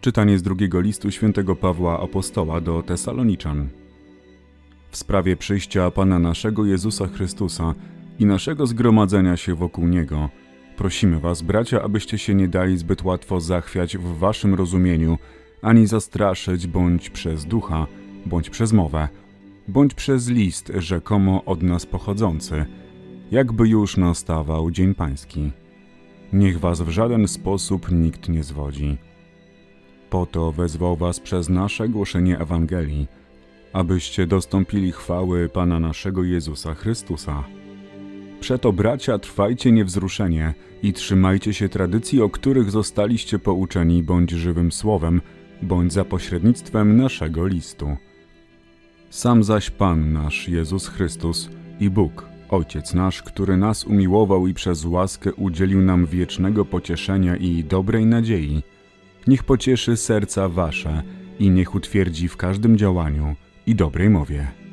Czytanie z drugiego listu świętego Pawła Apostoła do Tesaloniczan. W sprawie przyjścia Pana naszego Jezusa Chrystusa i naszego zgromadzenia się wokół Niego, prosimy Was, bracia, abyście się nie dali zbyt łatwo zachwiać w Waszym rozumieniu, ani zastraszyć bądź przez ducha, bądź przez mowę, bądź przez list rzekomo od nas pochodzący, jakby już nastawał Dzień Pański. Niech Was w żaden sposób nikt nie zwodzi. Po to wezwał Was przez nasze głoszenie Ewangelii, abyście dostąpili chwały Pana naszego Jezusa Chrystusa. Przeto, bracia, trwajcie niewzruszenie i trzymajcie się tradycji, o których zostaliście pouczeni, bądź żywym słowem, bądź za pośrednictwem naszego listu. Sam zaś Pan nasz Jezus Chrystus i Bóg, Ojciec nasz, który nas umiłował i przez łaskę udzielił nam wiecznego pocieszenia i dobrej nadziei, niech pocieszy serca wasze i niech utwierdzi w każdym działaniu i dobrej mowie.